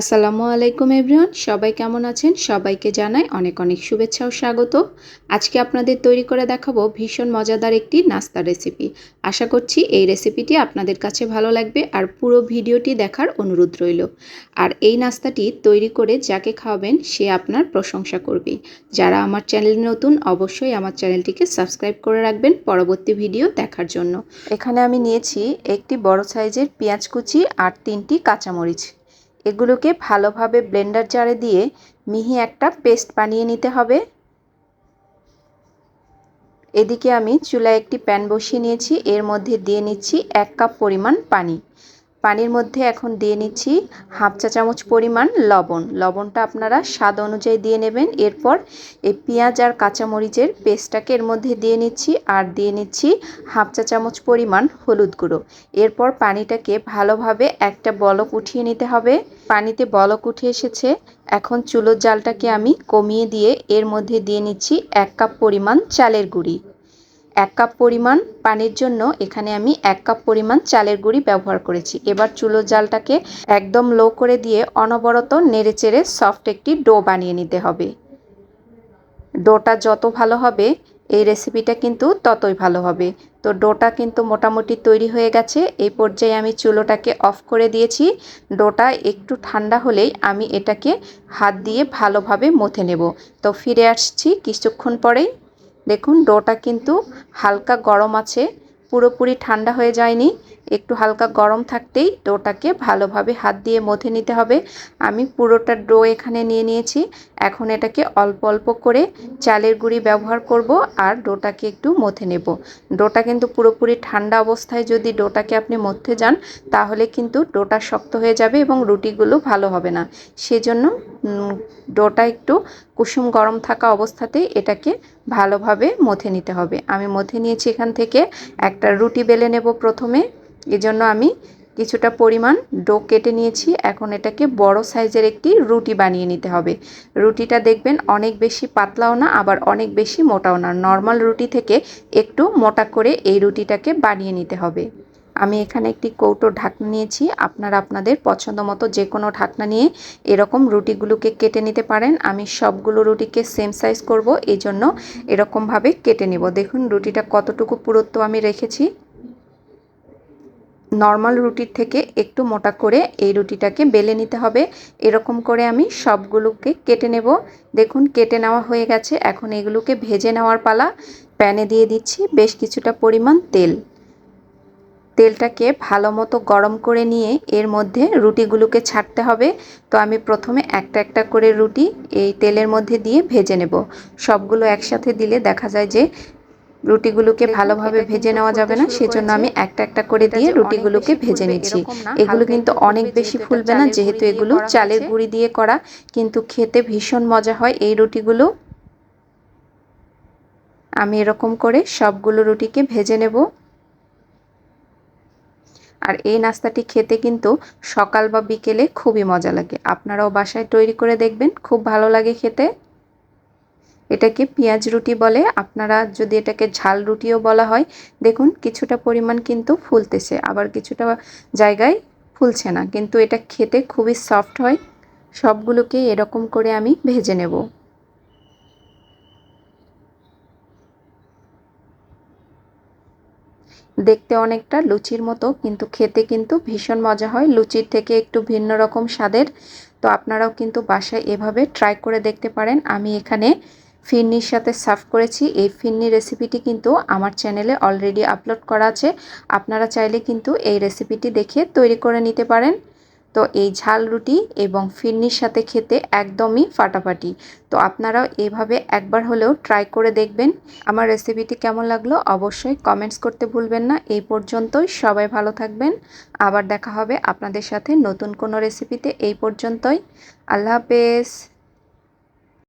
আসসালামু আলাইকুম এভরিওয়ান, সবাই কেমন আছেন? সবাইকে জানাই অনেক অনেক শুভেচ্ছা ও স্বাগত। আজকে আপনাদের তৈরি করে দেখাবো ভীষণ মজাদার একটি নাস্তা রেসিপি আশা করছি এই রেসিপিটি আপনাদের কাছে ভালো লাগবে আর পুরো ভিডিওটি দেখার অনুরোধ রইল। আর এই নাস্তাটি তৈরি করে যাকে খাওয়াবেন সে আপনার প্রশংসা করবে। যারা আমার চ্যানেল নতুন, অবশ্যই আমার চ্যানেলটিকে সাবস্ক্রাইব করে রাখবেন পরবর্তী ভিডিও দেখার জন্য। এখানে আমি নিয়েছি একটি বড় সাইজের পেঁয়াজ কুচি আর তিনটি কাঁচামরিচ। এগুলোকে ভালোভাবে ব্লেন্ডার জারে দিয়ে মিহি একটা পেস্ট বানিয়ে নিতে হবে। এদিকে আমি চুলায় একটি প্যান বসিয়ে নিয়েছি, এর মধ্যে দিয়ে নিচ্ছি এক কাপ পরিমাণ পানি। পানির মধ্যে এখন দিয়ে নিচ্ছি হাফ চা চামচ পরিমাণ লবণ। লবণটা আপনারা স্বাদ অনুযায়ী দিয়ে নেবেন। এরপর এই পেঁয়াজ আর কাঁচামরিচের পেস্টটাকে এর মধ্যে দিয়ে নিচ্ছি আর দিয়ে নিচ্ছি হাফ চা চামচ পরিমাণ হলুদ গুঁড়ো। এরপর পানিটাকে ভালোভাবে একটা বলক উঠিয়ে নিতে হবে। পানিতে বলক উঠে এসেছে, এখন চুলোর জালটাকে আমি কমিয়ে দিয়ে এর মধ্যে দিয়ে নিচ্ছি এক কাপ পরিমাণ চালের গুঁড়ি। এক কাপ পরিমাণ পানির জন্য এখানে আমি এক কাপ পরিমাণ চালের গুঁড়ি ব্যবহার করেছি। এবার চুলো জালটাকে একদম লো করে দিয়ে অনবরত নেড়ে চেড়ে সফট একটি ডো বানিয়ে নিতে হবে। ডোটা যত ভালো হবে এই রেসিপিটা কিন্তু ততই ভালো হবে। তো ডোটা কিন্তু মোটামুটি তৈরি হয়ে গেছে। এই পর্যায়ে আমি চুলোটাকে অফ করে দিয়েছি। ডোটা একটু ঠান্ডা হলেই আমি এটাকে হাত দিয়ে ভালোভাবে মথে নেব। তো ফিরে আসছি কিছুক্ষণ পরেই। দেখুন, ডোটা কিন্তু হালকা গরম আছে। পুরোপুরি ঠান্ডা হয়ে যায়নি। একটু হালকা গরম থাকতেই ডোটাকে ভালোভাবে হাত দিয়ে মথে নিতে হবে। আমি পুরোটা ডো এখানে নিয়ে নিয়েছি। এখন এটাকে অল্প অল্প করে চালের গুঁড়ি ব্যবহার করব আর ডোটাকে একটু মথে নেব। ডোটা কিন্তু পুরোপুরি ঠান্ডা অবস্থায় যদি ডোটাকে আপনি মধ্যে যান, তাহলে কিন্তু ডোটা শক্ত হয়ে যাবে এবং রুটিগুলো ভালো হবে না। সেজন্য ডোটা একটু কুসুম গরম থাকা অবস্থাতেই এটাকে ভালোভাবে মথে নিতে হবে। আমি মথে নিয়েছি এখান থেকে একটা রুটি বেলে নেব প্রথমে। এজন্য আমি কিছুটা পরিমাণ ডো কেটে নিয়েছি। এখন এটাকে বড় সাইজের একটি রুটি বানিয়ে নিতে হবে। রুটিটা দেখবেন অনেক বেশি পাতলাও না, আবার অনেক বেশি মোটাও না। নর্মাল রুটি থেকে একটু মোটা করে এই রুটিটাকে বানিয়ে নিতে হবে। আমি এখানে একটি কৌটো ঢাকনা নিয়েছি। আপনারা আপনাদের পছন্দ মতো যে কোনো ঢাকনা নিয়ে এরকম রুটিগুলোকে কেটে নিতে পারেন। আমি সবগুলো রুটিকে সেম সাইজ করব এই জন্য এরকমভাবে কেটে নিব। দেখুন রুটিটা কতটুকু পুরুত্ব আমি রেখেছি। নর্মাল রুটির থেকে একটু মোটা করে এই রুটিটাকে বেলে নিতে হবে। এরকম করে আমি সবগুলোকে কেটে নেব। দেখুন, কেটে নেওয়া হয়ে গেছে। এখন এগুলোকে ভেজে নেওয়ার পালা। প্যানে দিয়ে দিচ্ছি বেশ কিছুটা পরিমাণ তেল। তেলটাকে ভালো মতো গরম করে নিয়ে এর মধ্যে রুটিগুলোকে ছাড়তে হবে। তো আমি প্রথমে একটা একটা করে রুটি এই তেলের মধ্যে দিয়ে ভেজে নেব। সবগুলো একসাথে দিলে দেখা যায় যে রুটিগুলোকে ভালোভাবে ভেজে নেওয়া যাবে না সেজন্য আমি একটা একটা করে দিয়ে রুটিগুলোকে ভেজে নিচ্ছি এগুলো কিন্তু অনেক বেশি ফুলবে না যেহেতু এগুলো চালের গুঁড়ি দিয়ে করা কিন্তু খেতে ভীষণ মজা হয় এই রুটিগুলো। আমি এরকম করে সবগুলো রুটিকে ভেজে নেব। আর এই নাস্তাটি খেতে কিন্তু সকাল বা বিকেলে খুবই মজা লাগে। আপনারাও বাসায় তৈরি করে দেখবেন খুব ভালো লাগে খেতে। এটাকে পেঁয়াজ রুটি বলে। আপনারা যদি এটাকে ঝাল রুটিও বলা হয়, দেখুন কিছুটা পরিমাণ কিন্তু ফুলতেছে। আবার কিছুটা জায়গায় ফুলছে না। কিন্তু এটা খেতে খুবই সফট হয়। সবগুলোকে এরকম করে আমি ভেজে নেব। দেখতে অনেকটা লুচির মতো, কিন্তু খেতে কিন্তু ভীষণ মজা হয়। লুচির থেকে একটু ভিন্ন রকম স্বাদের। তো আপনারাও কিন্তু বাসায় এভাবে ট্রাই করে দেখতে পারেন। আমি এখানে ফিরনির সাথে সার্ভ করেছি। এই ফিরনি রেসিপিটি কিন্তু আমার চ্যানেলে অলরেডি আপলোড করা আছে। আপনারা চাইলে কিন্তু এই রেসিপিটি দেখে তৈরি করে নিতে পারেন। তো এই ঝাল রুটি এবং ফিরনির সাথে খেতে একদমই ফাটাফাটি। তো আপনারাও এভাবে একবার হলেও ট্রাই করে দেখবেন। আমার রেসিপিটি কেমন লাগল অবশ্যই কমেন্টস করতে ভুলবেন না। এই পর্যন্তই সবাই ভালো থাকবেন। আবার দেখা হবে আপনাদের সাথে নতুন কোনো রেসিপিতে এই পর্যন্তই। আল্লাহ হাফেজ।